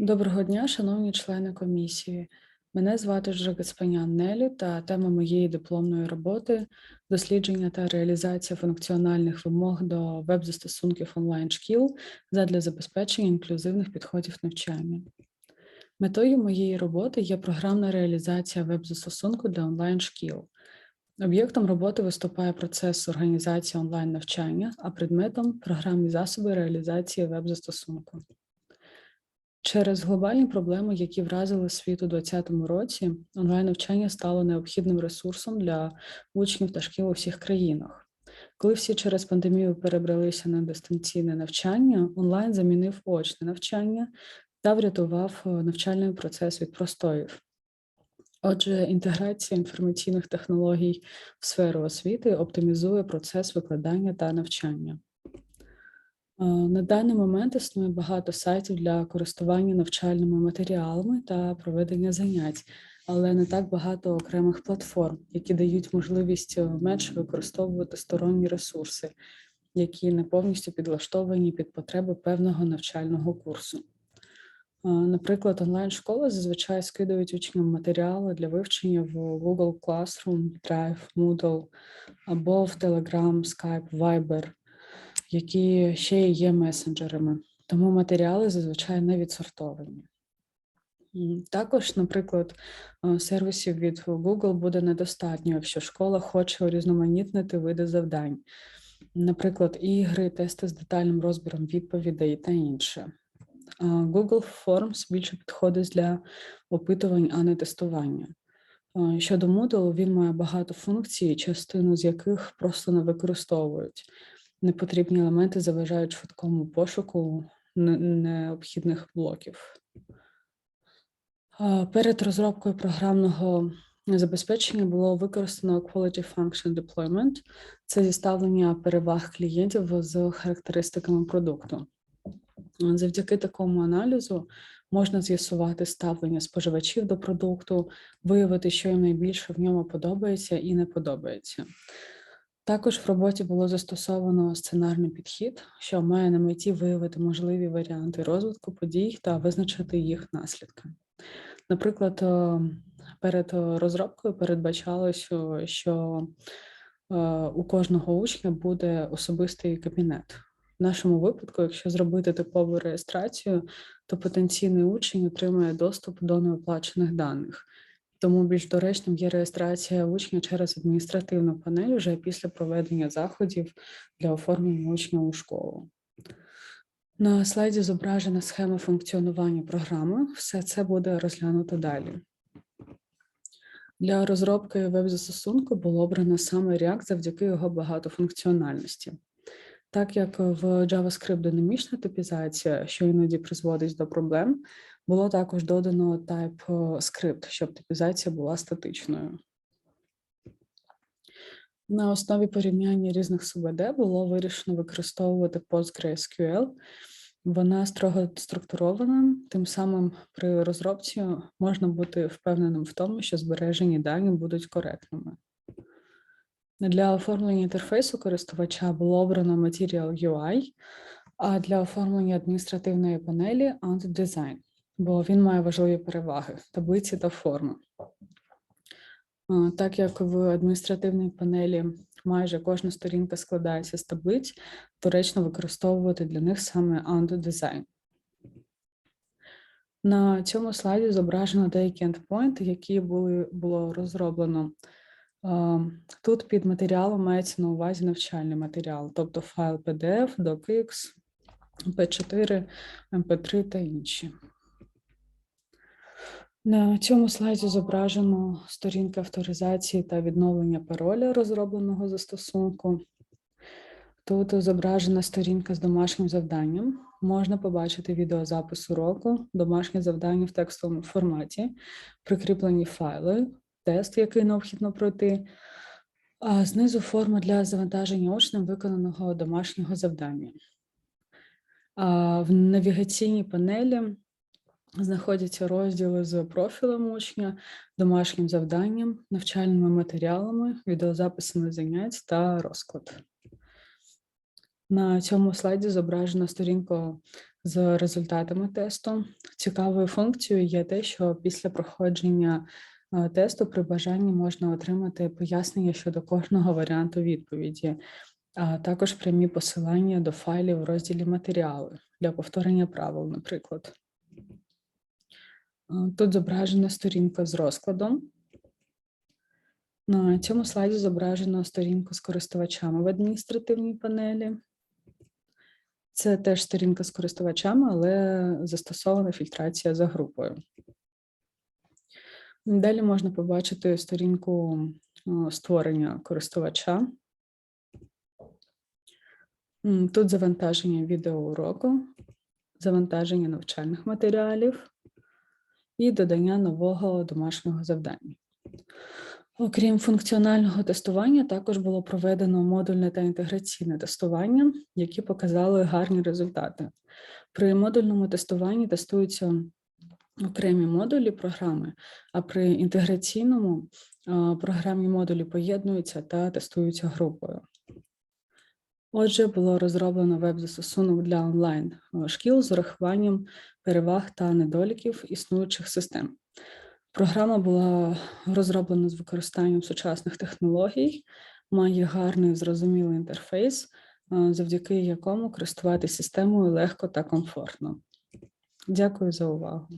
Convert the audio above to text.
Доброго дня, шановні члени комісії. Мене звати Жагацпанян Нелі та тема моєї дипломної роботи дослідження та реалізація функціональних вимог до веб-застосунків онлайн-шкіл задля забезпечення інклюзивних підходів навчання. Метою моєї роботи є програмна реалізація веб-застосунку для онлайн-шкіл. Об'єктом роботи виступає процес організації онлайн-навчання, а предметом програмні засоби реалізації веб-застосунку. Через глобальні проблеми, які вразили світ у 2020 році, онлайн-навчання стало необхідним ресурсом для учнів та шкіл у всіх країнах. Коли всі через пандемію перебралися на дистанційне навчання, онлайн замінив очне навчання та врятував е, навчальний процес від простоїв. Отже, інтеграція інформаційних технологій в сферу освіти оптимізує процес викладання та навчання. Е, На даний момент існує багато сайтів для користування навчальними матеріалами та проведення занять, але не так багато окремих платформ, які дають можливість е, менше використовувати сторонні ресурси, які не повністю підлаштовані під потреби певного навчального курсу. Е, Наприклад, онлайн-школи зазвичай скидають учням матеріали для вивчення в Google Classroom, Drive, Moodle або в Telegram, Skype, Viber які ще є месенджерами, тому матеріали зазвичай не відсортовані. Також, наприклад, е, сервісів від Google буде недостатньо, якщо школа хоче урізноманітнити види завдань, наприклад, ігри, тести з детальним розбіром відповідей та інше. Google Forms більше підходить для опитувань, а не тестування. Е, Щодо Moodle, він має багато функцій, частину з яких просто не використовують непотрібні елементи заважають швидкому пошуку необхідних блоків. Перед розробкою програмного забезпечення було використано Quality Function Deployment. Це зіставлення переваг клієнтів з характеристиками продукту. Завдяки такому аналізу можна з'ясувати ставлення споживачів до продукту, виявити, що їм найбільше в ньому подобається і не подобається. Також в роботі було застосовано сценарний підхід, що має на меті виявити можливі варіанти розвитку подій та визначити їх наслідки. Наприклад, е, перед розробкою передбачалося, що е, у кожного учня буде особистий кабінет. В нашому випадку, якщо зробити типову реєстрацію, то потенційний учень отримає доступ до неоплачених даних. Тому більш доречним є реєстрація учня через адміністративну панель вже після проведення заходів для оформлення учня у школу. На слайді зображена схема функціонування програми. Все це буде розглянуто далі. Для розробки веб-застосунку було обрано саме React завдяки його багатофункціональності. Так як в JavaScript динамічна типізація, що іноді призводить до проблем, було також додано TypeScript, щоб типізація була статичною. На основі порівняння різних СУБД було вирішено використовувати PostgreSQL. Вона строго структурована, тим самим при розробці можна бути впевненим в тому, що збережені дані будуть коректними. Для оформлення інтерфейсу користувача було обрано Material UI, а для оформлення адміністративної панелі Ant Design, бо він має важливі переваги таблиці та форми. Так як в адміністративній панелі майже кожна сторінка складається з таблиць, доречно використовувати для них саме Ant Design. На цьому слайді зображено деякі ендпойнти, які були, було розроблено. Тут під матеріалом мається на увазі навчальний матеріал, тобто файл PDF, DocX, P4, MP3 та інші. На цьому слайді зображено сторінка авторизації та відновлення пароля розробленого застосунку. Тут зображена сторінка з домашнім завданням. Можна побачити відеозапис уроку, домашнє завдання в текстовому форматі, прикріплені файли, тест, який необхідно пройти. А знизу форма для завантаження очним виконаного домашнього завдання. В навігаційній панелі знаходяться розділи з профілем учня, домашнім завданням, навчальними матеріалами, відеозаписами занять та розклад. На цьому слайді зображена сторінка з результатами тесту. Цікавою функцією є те, що після проходження е, тесту при бажанні можна отримати пояснення щодо кожного варіанту відповіді, а також прямі посилання до файлів в розділі матеріали для повторення правил, наприклад. Е, Тут зображена сторінка з розкладом. На цьому слайді зображено сторінку з користувачами в адміністративній панелі. Це теж сторінка з користувачами, але застосована фільтрація за групою. Далі можна побачити сторінку е, створення користувача. Тут завантаження відеоуроку, завантаження навчальних матеріалів і додання нового домашнього завдання. Окрім функціонального тестування, також було проведено модульне та інтеграційне тестування, які показали гарні результати. При модульному тестуванні тестуються окремі модулі програми, а при інтеграційному а, програмні модулі поєднуються та тестуються групою. Отже, було розроблено веб-застосунок для онлайн е, шкіл з урахуванням переваг та недоліків існуючих систем. Програма була розроблена з використанням сучасних технологій, має гарний зрозумілий інтерфейс, е, завдяки якому користуватися системою легко та комфортно. Дякую за увагу.